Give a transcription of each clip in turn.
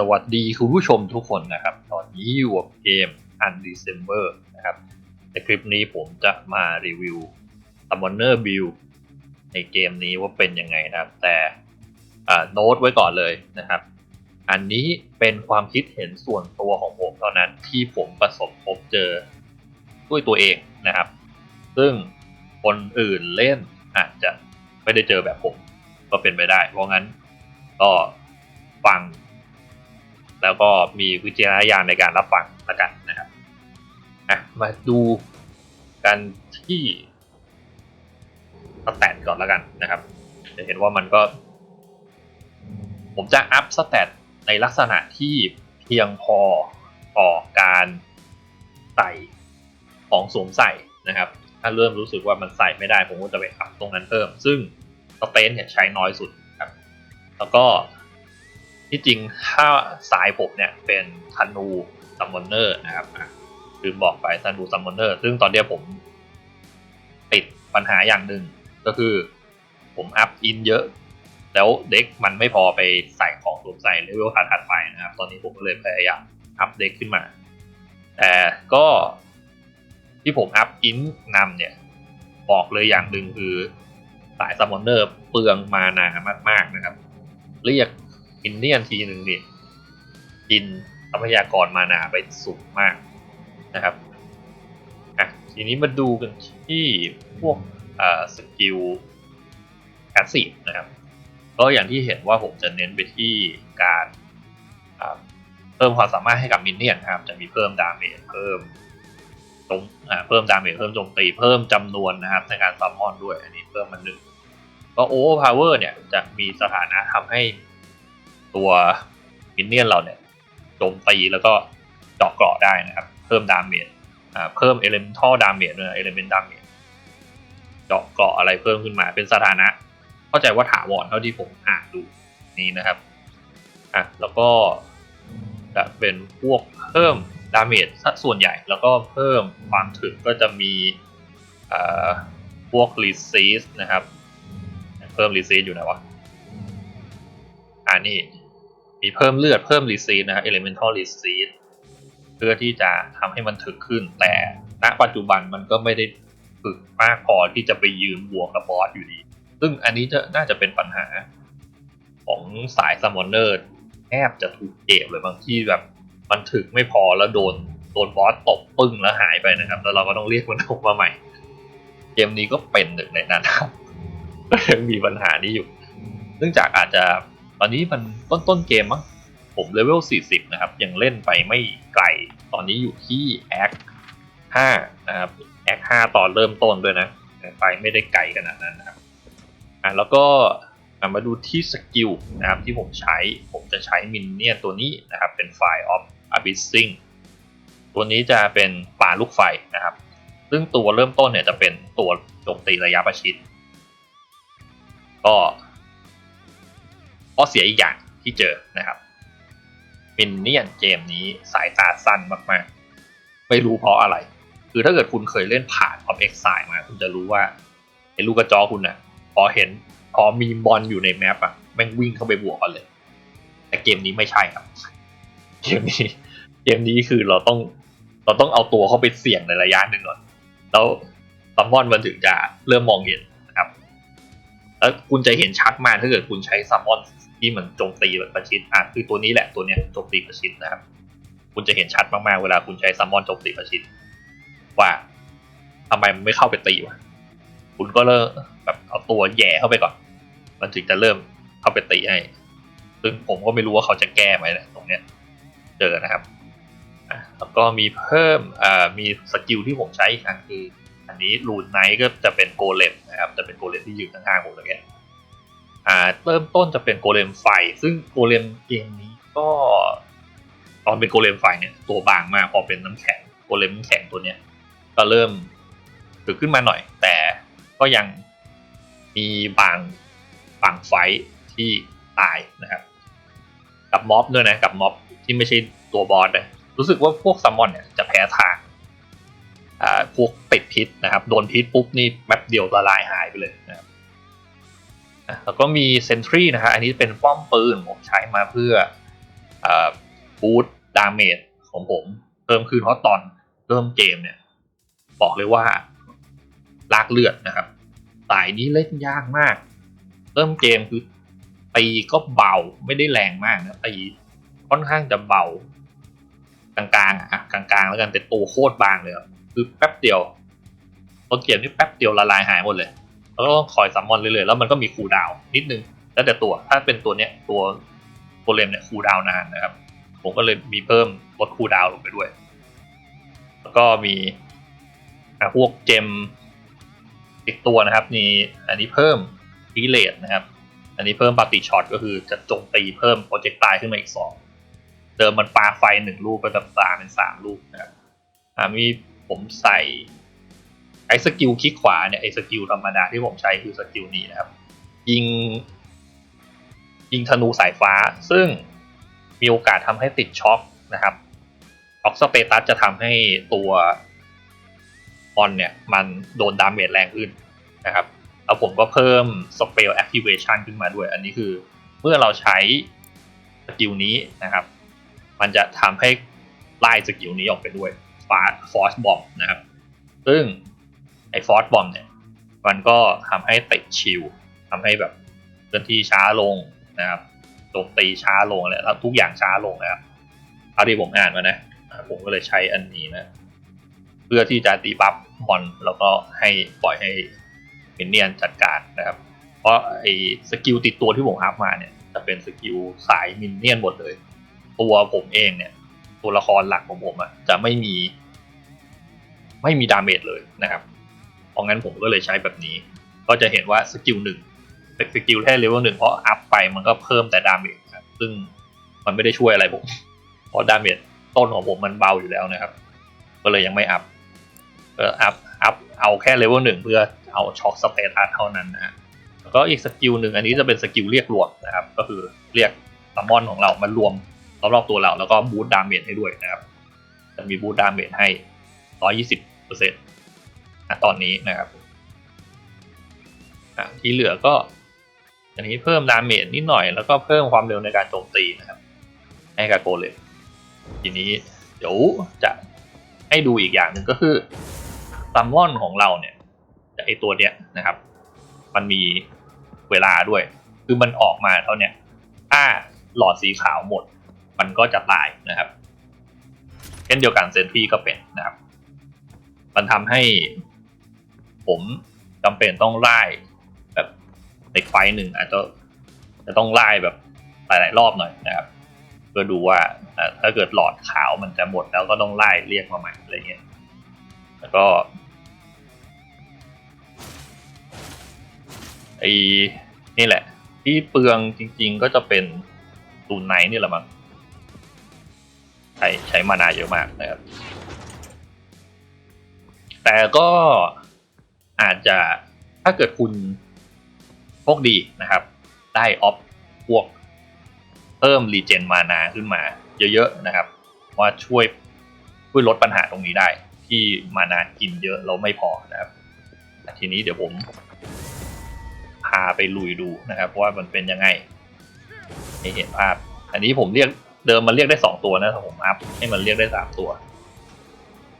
สวัสดีคุณผู้ชมทุกคนนะครับ ตอนนี้อยู่กับเกม Undecember นะครับในคลิปนี้ผมจะมารีวิว Summoner Build ในเกมนี้ว่าเป็นยังไงนะครับ แต่โน้ตไว้ก่อนเลยนะครับ อันนี้เป็นความคิดเห็นส่วนตัวของผมเท่านั้นที่ผมประสบพบเจอด้วยตัวเองนะครับ ซึ่งคนอื่นเล่นอาจจะไม่ได้เจอแบบผมก็เป็นไปได้ เพราะงั้นก็ฟัง แล้วก็มีวิจารณญาณในการรับฟังละกันนะครับอะมาดูกันที่สแตทก่อนแล้วกันนะครับ จะเห็นว่ามันก็ ผมจะอัพสแตทในลักษณะที่เพียงพอต่อการใส่ของสวมใส่นะครับ ถ้าเริ่มรู้สึกว่ามันใส่ไม่ได้ ผมก็จะไปอัพตรงนั้นเพิ่ม ซึ่งสเตนเนี่ยใช้น้อยสุดครับ แล้วก็ ที่จริงถ้าสายผมเนี่ยเป็นธนูซัมมอนเนอร์นะครับคือบอกไปธนูซัมมอนเนอร์ซึ่งตอนเนี้ยผมติดปัญหาอย่างหนึ่งก็คือผมอัพอินเยอะ แล้วเด็กมันไม่พอไปใส่ของสวมใส่เลเวลถัดไปนะครับ ตอนนี้ผมก็เลยพยายามอัพเด็กขึ้นมา แต่ก็ที่ผมอัพอินนำเนี่ยบอกเลยอย่างหนึ่งคือสายซัมมอนเนอร์เปลืองมานา มาก ๆ นะครับ เรียก อินเนียนทีหนึ่งนี่กินทรัพยากรมานาไปสูงมากนะครับอะทีนี้มาดูกันที่พวกสกิลแพสซีฟนะครับก็อย่างที่เห็นว่าผมจะเน้นไปที่การเพิ่มความสามารถให้กับมินเนี่ยนครับ จะมีเพิ่มดาเมจเพิ่มตรงเพิ่มดาเมจเพิ่มโจมตีเพิ่มจำนวนนะครับในการซัมมอนด้วย อันนี้เพิ่มมันหนึ่งก็โอเวอร์พาวเวอร์เนี่ยจะมีสถานะทำให้ ตัวมินเนี่ยนเราเนี่ยโจมตีแล้วก็เจาะเกราะได้นะครับ เพิ่มดาเมจเพิ่มเอเลเมนทัลดาเมจด้วยเอเลเมนต์ดาเมจเจาะเกราะอะไรเพิ่มขึ้นมาเป็นสถานะ เข้าใจว่าถาวรเท่าที่ผมอ่านดูนี้นะครับอะแล้วก็จะเป็นพวกเพิ่มดาเมจส่วนใหญ่ แล้วก็เพิ่มความถึกก็จะมีพวกรีซีสนะครับ เพิ่มรีซีสอยู่นะวะอันนี้ มีเพิ่มเลือดเพิ่มรีซีนะครับ elemental receipt เพื่อที่จะทำให้มันถึกขึ้น แต่ณปัจจุบันมันก็ไม่ได้ถึกมากพอที่จะไปยืนบวกกับบอสอยู่ดี ซึ่งอันนี้จะน่าจะเป็นปัญหาของสายซัมมอนเนอร์แทบจะถูกเก็บเลยบางที่แบบมันถึกไม่พอแล้วโดนโดนบอสตบปึ้งแล้วหายไปนะครับ แล้วเราก็ต้องเรียกมันออกมาใหม่ เกมนี้ก็เป็นหนึ่งในนั้นครับก็ยังมีปัญหานี้อยู่ เนื่องจากอาจจะ ตอนนี้มันต้นต้นเกมมั้งผมเลเวล 40 นะครับ ยังเล่นไปไม่ไกล ตอนนี้อยู่ที่แอค5นะครับแอค5ตอนเริ่มต้นด้วยนะ ไปไม่ได้ไกลขนาดนั้นนะครับอะแล้วก็มาดูที่สกิลนะครับที่ผมใช้ผมจะใช้มินเนี่ยตัวนี้นะครับ เป็นไฟล์ of abyssing ตัวนี้จะเป็นป่าลูกไฟนะครับ ซึ่งตัวเริ่มต้นเนี่ยจะเป็นตัวโจมตีระยะประชิด ก็ ข้อเสียอีกอย่างที่เจอนะครับมินเนี่ยนเกมนี้สายตาสั้นมากๆ ไม่รู้เพราะอะไร คือถ้าเกิดคุณเคยเล่นผ่านออฟเอ็กซ์ไซมา คุณจะรู้ว่าไอ้ลูกกระจอคุณอะพอเห็นพอมีบอลอยู่ในแมปอะแม่งวิ่งเข้าไปบวกกันเลย แต่เกมนี้ไม่ใช่ครับ เกมนี้ เกมนี้คือเราต้องเราต้องเอาตัวเข้าไปเสี่ยงในระยะหนึ่งก่อน แล้วซัมมอนมันถึงจะเริ่มมองเห็น แล้วคุณจะเห็นชัดมากถ้าเกิดคุณใช้ซัมมอนที่มันโจมตีแบบประชิดอะคือตัวนี้แหละตัวเนี้ยโจมตีประชิดนะครับ คุณจะเห็นชัดมากๆเวลาคุณใช้ซัมมอนโจมตีประชิดว่าทำไมมันไม่เข้าไปตีวะคุณก็เริ่มแบบเอาตัวแย่เข้าไปก่อน มันถึงจะเริ่มเข้าไปตีให้ซึ่งผมก็ไม่รู้ว่าเขาจะแก้ไหมนะตรงเนี้ยเจอนะครับแล้วก็มีเพิ่มอ่ามีสกิลที่ผมใช้อีกอันคือ อันนี้รูนไนท์ก็จะเป็นโกเลมนะครับจะเป็นโกเลมที่ยืนข้างๆผมเลยเนี่ยอ่าเริ่มต้นจะเป็นโกเลมไฟ ซึ่งโกเลมเกมนี้ก็ตอนเป็นโกเลมไฟเนี่ยตัวบางมากพอเป็นน้ำแข็งโกเลมน้ำแข็งตัวเนี้ยก็เริ่มถึกขึ้นมาหน่อย แต่ก็ยังมีบางบางไฟที่ตายนะครับ กับม็อบด้วยนะกับม็อบที่ไม่ใช่ตัวบอสนะรู้สึกว่าพวกซัมมอนเนี่ยจะแพ้ทาง พวกติดพิษนะครับ โดนพิษปุ๊บนี่แป๊บเดียวละลายหายไปเลยนะครับแล้วก็มีเซนทรีนะฮะอันนี้เป็นป้อมปืนผมใช้มาเพื่อบูทดาเมจของผมเพิ่มขึ้นเพราะตอนเริ่มเกมเนี่ยบอกเลยว่าลากเลือดนะครับสายนี้เล่นยากมาก เริ่มเกมคือตีก็เบาไม่ได้แรงมากนะตีค่อนข้างจะเบากลางๆอะกลางๆ แล้วกันแต่ตัวโคตรบางเลย คือแป๊บเดียวต้นเกมนี่แป๊บเดียวละลายหายหมดเลยแล้วก็ต้องคอยซัมมอนเรื่อยๆแล้วมันก็มีคูดาวนิดนึงแล้วแต่ตัวถ้าเป็นตัวเนี้ยตัวโกเลมเนี่ยคูดาวนานนะครับ ผมก็เลยมีเพิ่มลดคูดาวลงไปด้วย แล้วก็มีพวกเจมอีกตัวนะครับมีอันนี้เพิ่มพีเลตนะครับ อันนี้เพิ่มปาติช็อตก็คือจะจมตีเพิ่มโปรเจกต์ตายขึ้นมาอีกสองเดิมมันปาไฟหนึ่งลูกก็จะปาเป็นสามลูกนะครับมี ผมใส่ไอ้สกิลคลิกขวาเนี่ยไอ้สกิลธรรมดาที่ผมใช้คือสกิลนี้นะครับ ยิง ยิงธนูสายฟ้า ซึ่งมีโอกาสทำให้ติดช็อคนะครับช็อคสเตตัสจะทำให้ตัวบอลเนี่ย มันโดนดาเมจแรงขึ้นนะครับแล้วผมก็เพิ่ม Spell Activation ขึ้นมาด้วย อันนี้คือเมื่อเราใช้สกิลนี้นะครับ มันจะทำให้ไล่สกิลนี้ออกไปด้วย ฟาฟอร์สบอมนะครับ ซึ่งไอ้ฟอร์สบอมเนี่ย มันก็ทำให้ติดชิลทำให้แบบเคลื่อนที่ช้าลงนะครับโจมตีช้าลงแล้วทุกอย่างช้าลงนะครับเอาที่ผมอ่านมานะอ่าผมก็เลยใช้อันนี้นะ เพื่อที่จะตีบัฟบอลแล้วก็ให้ปล่อยให้มินเนียนจัดการนะครับ เพราะไอ้สกิลติดตัวที่ผมอัพมาเนี่ย จะเป็นสกิลสายมินเนียนหมดเลย ตัวผมเองเนี่ย ตัวละครหลักของผมอะจะไม่มี ไม่มีดาเมจเลยนะครับเพราะงั้นผมก็เลยใช้แบบนี้ ก็จะเห็นว่าสกิลหนึ่งเป็นสกิลแค่เลเวลหนึ่งเพราะอัพไปมันก็เพิ่มแต่ดาเมจครับซึ่งมันไม่ได้ช่วยอะไรผม เพราะดาเมจต้นของผมมันเบาอยู่แล้วนะครับ ก็เลยยังไม่อัพเอออัพอัพเอาแค่เลเวลหนึ่งเพื่อเอาช็อคสเตตัสเท่านั้นนะฮะแล้วก็อีกสกิลหนึ่งอันนี้จะเป็นสกิลเรียกรวมนะครับ ก็คือเรียกซัมมอนของเรามารวม รอบๆตัวเรา แล้วก็บูตดาเมจให้ด้วยนะครับ จะมีบูตดาเมจให้ 120เปอร์เซ็นต์ตอนนี้นะครับอะที่เหลือก็ อันนี้เพิ่มดาเมจนิดหน่อย แล้วก็เพิ่มความเร็วในการโจมตีนะครับ ให้กับโกเลมทีนี้เดี๋ยวจะให้ดูอีกอย่างหนึ่งก็คือซัมมอนของเราเนี่ยไอตัวเนี้ยนะครับ มันมีเวลาด้วย คือมันออกมาเท่าเนี้ยถ้าหลอดสีขาวหมด มันก็จะตายนะครับ เช่นเดียวกันเซนทรีก็เป็นนะครับ มันทำให้ผมจำเป็นต้องไล่แบบในไฟหนึ่งอาจจะจะต้องไล่แบบหลายๆรอบหน่อยนะครับเพื่อดูว่าถ้าเกิดหลอดขาวมันจะหมดแล้วก็ต้องไล่เรียกมาใหม่อะไรเงี้ยแล้วก็ไอ้นี่แหละ ที่เปลืองจริงๆก็จะเป็นตูนไนนี่แหละมั้ง ใช้ใช้มานาเยอะมากนะครับ แต่ก็อาจจะถ้าเกิดคุณโชคดีนะครับ ได้ออฟพวกเพิ่มรีเจนมานาขึ้นมาเยอะๆนะครับ ว่าช่วยช่วยลดปัญหาตรงนี้ได้ ที่มานากินเยอะเราไม่พอนะครับ ทีนี้เดี๋ยวผมพาไปลุยดูนะครับ ว่ามันเป็นยังไงให้เห็นภาพ อันนี้ผมเรียก เดิมมันเรียกได้สองตัวนะแต่ผมอัพให้มันเรียกได้สามตัว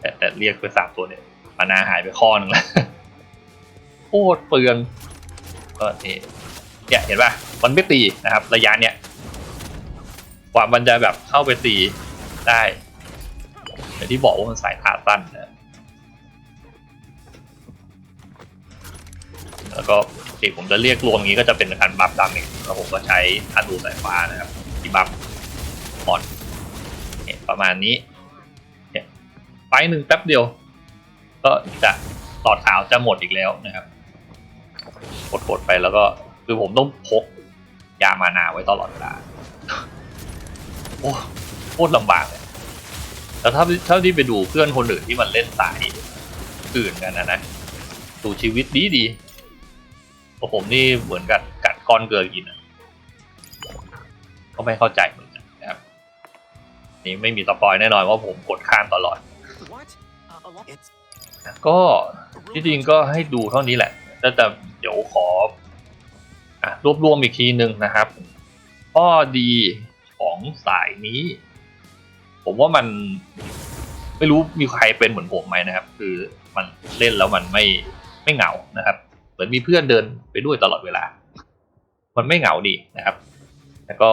แต่แต่เรียกไปสามตัวเนี่ยมานาหายไปข้อหนึ่งแล้วโคตรเปลืองก็นี่เนี่ยเห็นป่ะมันไม่ตีนะครับ ระยะเนี้ยกว่ามันจะแบบเข้าไปตีได้อย่างที่บอกว่ามันสายขาสั้นนะแล้วก็โอเคผมจะเรียกรวมอย่างนี้ก็จะเป็นการบัฟดาเมจแล้วผมก็ใช้ธนูสายฟ้านะครับที่บัฟ หมอนประมาณนี้ไฟหนึ่งแป๊บเดียว ก็จะหลอดขาวจะหมดอีกแล้วนะครับกดๆไปแล้วก็คือผมต้องพกยามานาไว้ตลอดเวลาโอ้โคตรลำบากเลยแล้วถ้าถ้าที่ไปดูเพื่อนคนอื่นที่มันเล่นสายอื่นกันนะนะดูชีวิตดีดีๆขอผมนี่เหมือนกับกัดก้อนเกลือกินอะก็ไม่เข้าใจเหมื นี่ไม่มีสปอยแน่นอนว่าผมกดข้ามตลอด What? Uh, along- it's ก็ที่จริงก็ให้ดูเท่านี้แหละแต่แต่เดี๋ยวขออะรวบรวมอีกทีหนึ่งนะครับ ข้อดีของสายนี้ ผมว่ามันไม่รู้มีใครเป็นเหมือนผมไหมนะครับ คือมันเล่นแล้วมันไม่ไม่เหงานะครับ เหมือนมีเพื่อนเดินไปด้วยตลอดเวลา มันไม่เหงาดีนะครับ แล้วก็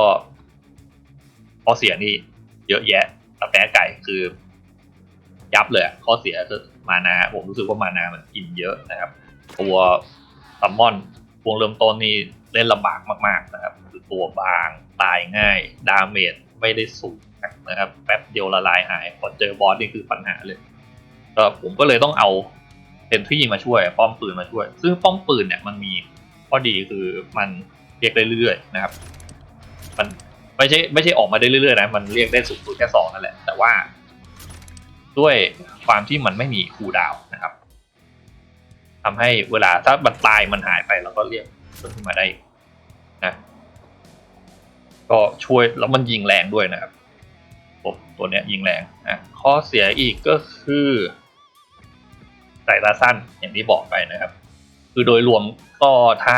ข้อเสียนี่ เยอะแยะตะแปะไก่คือ ยับเลยข้อเสียคือมานาผมรู้สึกว่ามานามันกินเยอะนะครับ ตัวซัมมอนพวงเริ่มต้นนี่เล่นลำบากมากๆนะครับคือตัวบางตายง่าย ดาเมจไม่ได้สูงนะครับแป๊บเดียวละลายหายพอเจอบอสนี่คือปัญหาเลยก็ผมก็เลยต้องเอาเซนทรี่มาช่วย ป้อมปืนมาช่วย ซึ่งป้อมปืนเนี่ยมันมีข้อดีคือมันเรียกได้เรื่อยๆนะครับ มัน ไม่ใช่ไม่ใช่ออกมาได้เรื่อยๆนะมันเรียกได้สูงสุดแค่สองนั่นแหละ แต่ว่าด้วยความที่มันไม่มีคูดาวนะครับทำให้เวลาถ้ามันตายมันหายไปเราก็เรียกมันขึ้นมาได้นะก็ช่วยแล้วมันยิงแรงด้วยนะครับผมตัวเนี้ยยิงแรงนะข้อเสียอีกก็คือสายตาสั้นอย่างที่บอกไปนะครับ คือโดยรวมก็ถ้า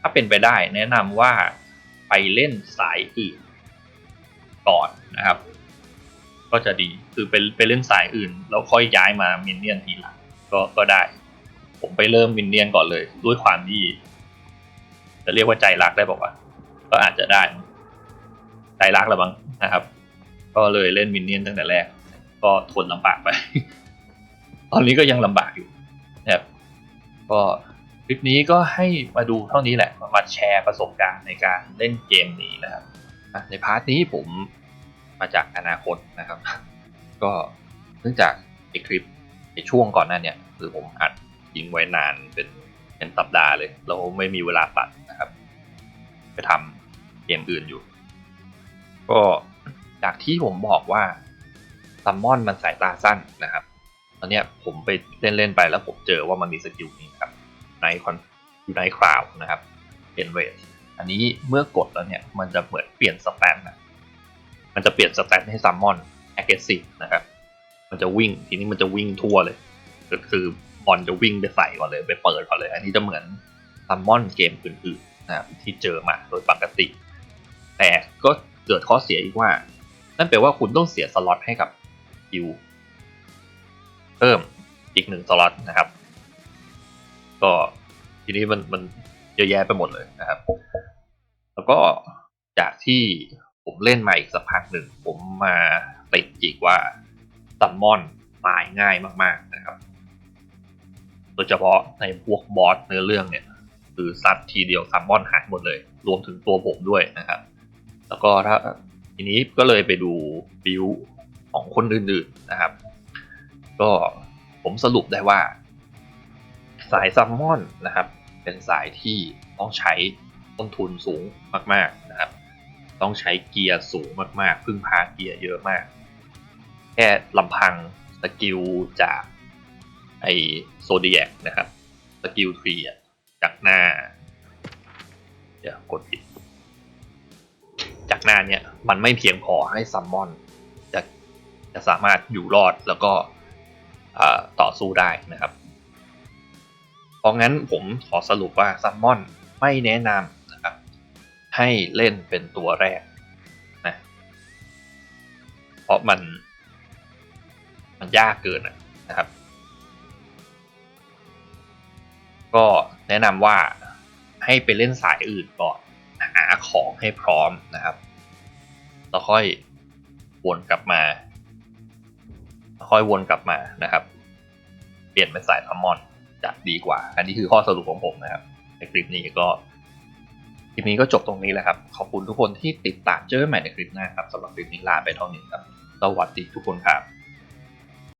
ถ้าเป็นไปได้แนะนำว่า ไปเล่นสายอื่นก่อนนะครับ ก็จะดีคือไปไปเล่นสายอื่น แล้วค่อยย้ายมามินเนี่ยนทีหลังก็ก็ได้ ผมไปเริ่มมินเนี่ยนก่อนเลย ด้วยความที่จะเรียกว่าใจรักได้บอกว่า ก็อาจจะได้ ใจรักละบ้างนะครับ ก็เลยเล่นมินเนี่ยนตั้งแต่แรก ก็ทนลำบากไป ตอนนี้ก็ยังลำบากอยู่นะครับก็ ลิปนี้ก็ให้มาดูเท่านี้แหละมาแชร์ประสบการณ์ในการเล่นเกมนี้นะครับในพาร์ทนี้ผมมาจากอนาคตนะครับ ก็เนื่องจากในคลิปในช่วงก่อนหน้าเนี่ยคือผมอัดยิงไว้นานเป็นเป็นสัปดาห์เลยเราไม่มีเวลาตัดนะครับ ไปทำเกมอื่นอยู่ ก็จากที่ผมบอกว่าซัมมอนมันสายตาสั้นนะครับ ตอนเนี้ยผมไปเล่นเล่นๆไปแล้วผมเจอว่ามันมีสกิลนี้ครับ ในคอนยูไนคราวนะครับเป็นเวทอันนี้เมื่อกดแล้วเนี่ยมันจะเหมือนเปลี่ยนสแตนนะมันจะเปลี่ยนสแตนให้ซัมมอนแอคทีฟนะครับมันจะวิ่งทีนี้มันจะวิ่งทั่วเลย ก็คือบอลจะวิ่งไปใส่ก่อนเลยไปเปิดก่อนเลย อันนี้จะเหมือนซัมมอนเกมอื่นๆนะครับที่เจอมาโดยปกติ แต่ก็เกิดข้อเสียอีกว่า นั่นแปลว่าคุณต้องเสียสล็อตให้กับคิวเพิ่มอีกหนึ่งสล็อตนะครับ ก็ทีนี้มันมันเยอะแยะไปหมดเลยนะครับ แล้วก็จากที่ผมเล่นมาอีกสักพักหนึ่ง ผมมาติดอีกว่าซัมมอนตายง่ายมากๆนะครับ โดยเฉพาะในพวกบอสเนื้อเรื่องเนี่ย คือซัดทีเดียวซัมมอนหายหมดเลย รวมถึงตัวผมด้วยนะครับ แล้วก็ถ้าทีนี้ก็เลยไปดูบิวของคนอื่นๆนะครับ ก็ผมสรุปได้ว่า สายซัมมอนนะครับ เป็นสายที่ต้องใช้ต้นทุนสูงมากๆนะครับ ต้องใช้เกียร์สูงมากๆ พึ่งพาเกียร์เยอะมาก แค่ลำพังสกิลจากไอโซเดียกนะครับ สกิลทรีจากหน้า เดี๋ยวกดผิด จากหน้าเนี่ยมันไม่เพียงพอให้ซัมมอนจะจะสามารถอยู่รอดแล้วก็ต่อสู้ได้นะครับ เพราะงั้นผมขอสรุปว่าซัมมอนไม่แนะนำนะครับ ให้เล่นเป็นตัวแรกนะเพราะมัน มันยากเกินนะครับ ก็แนะนำว่าให้ไปเล่นสายอื่นก่อนหาของให้พร้อมนะครับ แล้วค่อยวนกลับมา ค่อยวนกลับมานะครับ เปลี่ยนเป็นสายซัมมอน จะดีกว่า อันนี้คือข้อสรุปของผมนะครับ ในคลิปนี้ก็คลิปนี้ก็จบตรงนี้แหละครับ ขอบคุณทุกคนที่ติดตามเจอกันใหม่ในคลิปหน้าครับสำหรับคลิปนี้ลาไปเท่านี้ครับสวัสดีทุกคนครับ